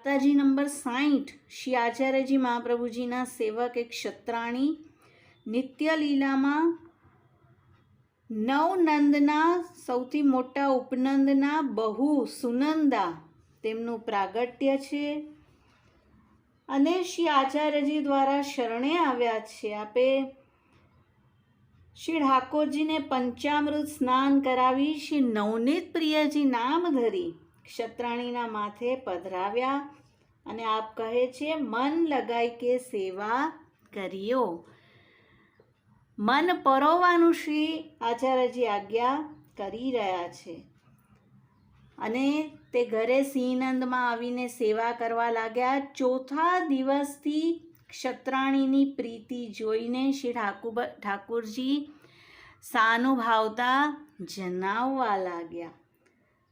માતાજી નંબર સાઠ શ્રી આચાર્યજી મહાપ્રભુજીના સેવક એક ક્ષત્રાણી, નિત્ય લીલામાં નવનંદના, સૌથી મોટા ઉપનંદના, બહુ સુનંદા તેમનું પ્રાગટ્ય છે. અને શ્રી આચાર્યજી દ્વારા શરણે આવ્યા છે આપે. શ્રી ઠાકોરજીને પંચામૃત સ્નાન કરાવી, શ્રી નવનીત પ્રિયજી નામ ધરી ક્ષત્રાણીના માથે પધરાવ્યા અને આપ કહે છે, મન લગાઈ કે સેવા કરીઓ મન પરોવાનું શ્રી આચાર્યજી આજ્ઞા કરી રહ્યા છે. અને તે ઘરે સિંહનંદમાં આવીને સેવા કરવા લાગ્યા. ચોથા દિવસથી ક્ષત્રાણીની પ્રીતિ જોઈને શ્રી ઠાકુર ઠાકુરજી સાનુભાવતા જણાવવા લાગ્યા.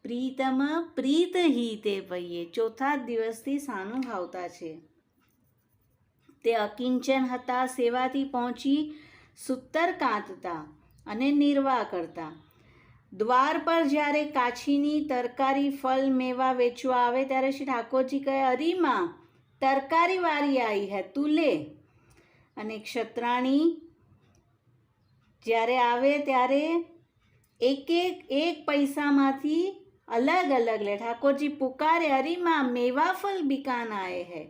પ્રીતમ પ્રીત હિતે પૈયે ચોથા દિવસથી સાનું ભાવતા છે. તે અકિંચન હતા, સેવાથી પહોંચી સૂતર કાંતતા અને નિર્વાહ કરતા. દ્વાર પર જ્યારે કાછીની તરકારી ફલ મેવા વેચવા આવે ત્યારે શ્રી ઠાકોરજી કહે અરીમાં તરકારી વાળી આવી હે, તું લે. અને ક્ષત્રાણી જ્યારે આવે ત્યારે એક એક એક પૈસામાંથી અલગ અલગ લે. ઠાકોરજી પુકારે, અરીમાં મેવા ફલ બિકાન આએ હે.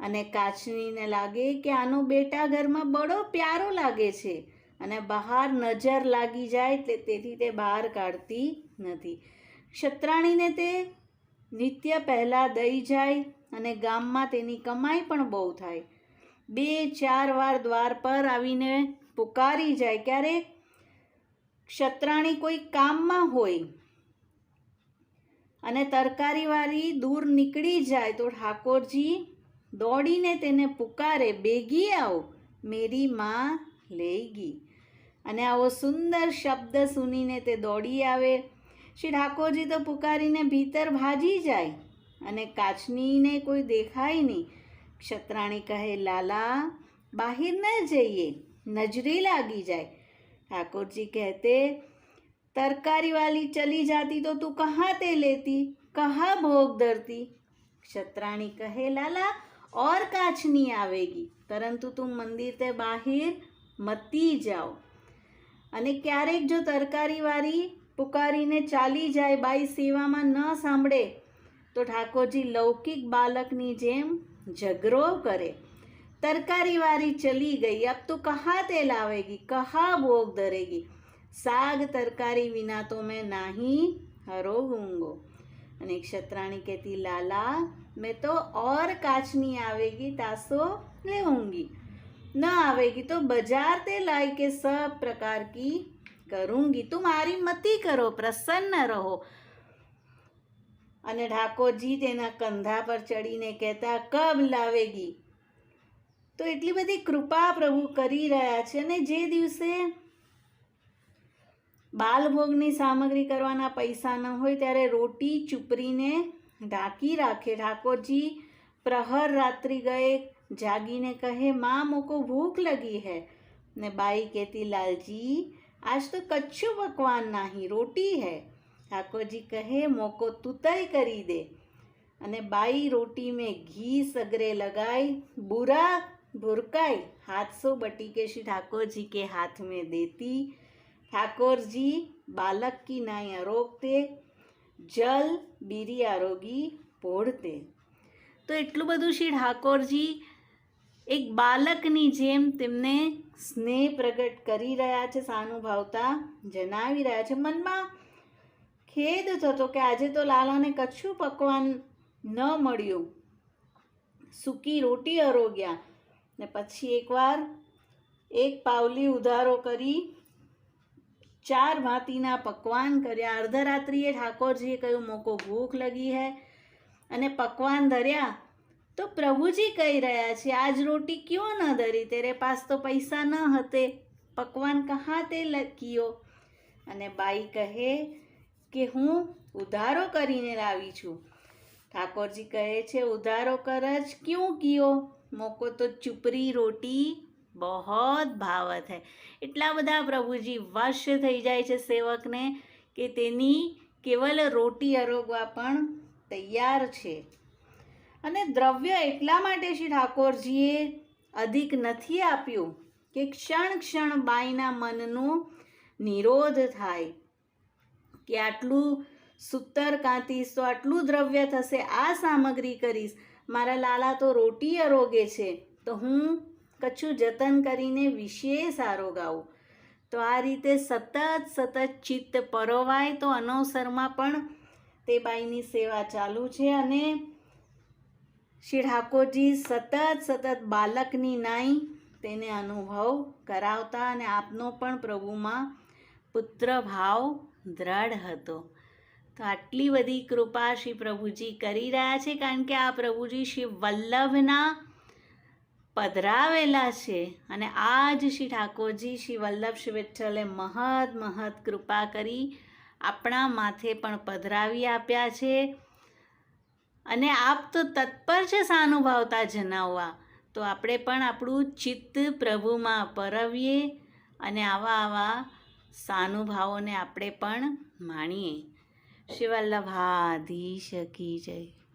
અને કાચનીને લાગે કે આનો બેટા ઘરમાં બડો પ્યારો લાગે છે અને બહાર નજર લાગી જાય તે તેથી તે બહાર કાઢતી નથી. ક્ષત્રાણીને તે નિત્ય પહેલાં દઈ જાય અને ગામમાં તેની કમાઈ પણ બહુ થાય. બે ચાર વાર દ્વાર પર આવીને પુકારી જાય. ક્યારેક ક્ષત્રાણી કોઈ કામમાં હોય અને તરકારીવાળી દૂર નીકળી જાય તો ઠાકોરજી દોડીને તેને પુકારે, બેગી આવો, મેરી માં લઈ ગઈ. અને આવો સુંદર શબ્દ સુનીને તે દોડી આવે. શ્રી ઠાકોરજી તો પુકારીને ભીતર ભાજી જાય અને કાચનીને કોઈ દેખાય નહીં. ક્ષત્રાણી કહે, લાલા, બહાર ન જઈએ, નજરે લાગી જાય. ઠાકોરજી કહેતે तरकारी वाली चली जाती तो तू कहाँ ते लेती कहाँ भोग धरती क्षत्राणी कहे लाला और काछनी आवेगी પરંતુ તું મંદિર તે બહાર મતી જાઓ અને ક્યારેક જો તરકારીવાળી પુકારીને ચાલી જાય બાઈ સેવામાં ન સાંભળે તો ઠાકોરજી લૌકિક બાલકની જેમ ઝઘરો કરે તરકારીવાળી ચલી ગઈ અબ તો કહા તે લાવેગી કહા ભોગ ધરેગી સાગ તરકારી વિના તો મેં નાહી હરો ગુંગો અને ક્ષત્રાણી કહેતી, લાલા, મેં તો ઓર કાચની આવેગી તાસો લેઉંગી ન આવેગી તો બજાર તે લાઈ કે સબ પ્રકાર કી કરુંગી. તું મારી મતી કરો, પ્રસન્ન રહો. અને ઠાકોરજી તેના કંધા પર ચડીને કહેતા, કબ લાવેગી? તો એટલી બધી કૃપા પ્રભુ કરી રહ્યા છે અને જે દિવસે બાલભોગની સામગ્રી કરવાના પૈસા ન હોય ત્યારે રોટી ચૂપરીને ઢાંકી રાખે. ઠાકોરજી પ્રહર રાત્રિ ગયે, જાગીને કહે, માં, મોકો ભૂખ લગી હે. ને બાઈ કહેતી, લાલજી, આજ તો કચ્છું પકવાન નહીં, રોટી હે. ઠાકોરજી કહે, મોકો તૂતય કરી દે. અને બાઈ રોટી મેં ઘી સગરે લગાઈ, બુરા ભુરકાઈ, હાથસો બટી કેશી ઠાકોરજી કે હાથ મેં દેતી. ઠાકોરજી બાલક કી નાય રોગતે જલ બીરી આરોગી પોળતે તો એટલું બધું શ્રી ઠાકોરજી એક બાલકની જેમ તેમને સ્નેહ પ્રગટ કરી રહ્યા છે સાનુભાવતા જણાવી રહ્યા છે મનમાં ખેદ થતો કે આજે તો લાલાને કચ્છું પકવાન ન મળ્યું સૂકી રોટી અરોગ્યા ને પછી એકવાર એક પાવલી ઉધારો કરી ચાર ભાતીના પકવાન કર્યા. અર્ધરાત્રિએ ઠાકોરજીએ કહ્યું, મોકો ભૂખ લગી હે. અને પકવાન ધર્યા, તો પ્રભુજી કહી રહ્યા છે, આજ રોટી ક્યો ન ધરી? તેરે પાસ તો પૈસા ન હતે. પકવાન કહા તે લકીયો? અને બાઈ કહે કે, હું ઉધારો કરીને લાવી છું. ઠાકોરજી કહે છે, ઉધારો કર જ ક્યું કીયો? મોકો તો ચુપરી રોટી બહોત ભાવત હૈ. એટલા બધા પ્રભુજી વશ થઈ જાય છે સેવકને કે તેની કેવલ રોટી અરોગવા પણ તૈયાર છે. અને દ્રવ્ય એટલા માટે શ્રી ઠાકોરજીએ અધિક નથી આપ્યું કે ક્ષણ ક્ષણ બાઈના મનનો નિરોધ થાય. કે આટલું સૂતર કાંતીશ તો આટલું દ્રવ્ય થશે, આ સામગ્રી કરીશ. મારા લાલા તો રોટી અરોગે છે. તો હું કચ્છું જતન કરીને વિશેષ આરોગાવું તો આ રીતે સતત સતત ચિત્ત પરોવાય તો અનવસરમાં પણ તે બાઈની સેવા ચાલુ છે અને શ્રી ઠાકોરજી સતત સતત બાલકની નાઈ તેને અનુભવ કરાવતા અને આપનો પણ પ્રભુમાં પુત્ર ભાવ દ્રઢ હતો. તો આટલી બધી કૃપા શ્રી પ્રભુજી કરી રહ્યા છે કારણ કે આ પ્રભુજી શ્રી વલ્લભના પધરાવેલા છે અને આ જ શ્રી ઠાકોરજી શ્રી વલ્લભ શ્રી વિઠ્ઠલે મહદ મહદ કૃપા કરી આપણા માથે પણ પધરાવી આપ્યા છે. અને આપ તો તત્પર છે સાનુભાવતા જણાવવા તો આપણે પણ આપણું ચિત્ત પ્રભુમાં પરવીએ અને આવા આવા સાનુભાવોને આપણે પણ માણીએ. શિવલ્લભાધીશ કી જય.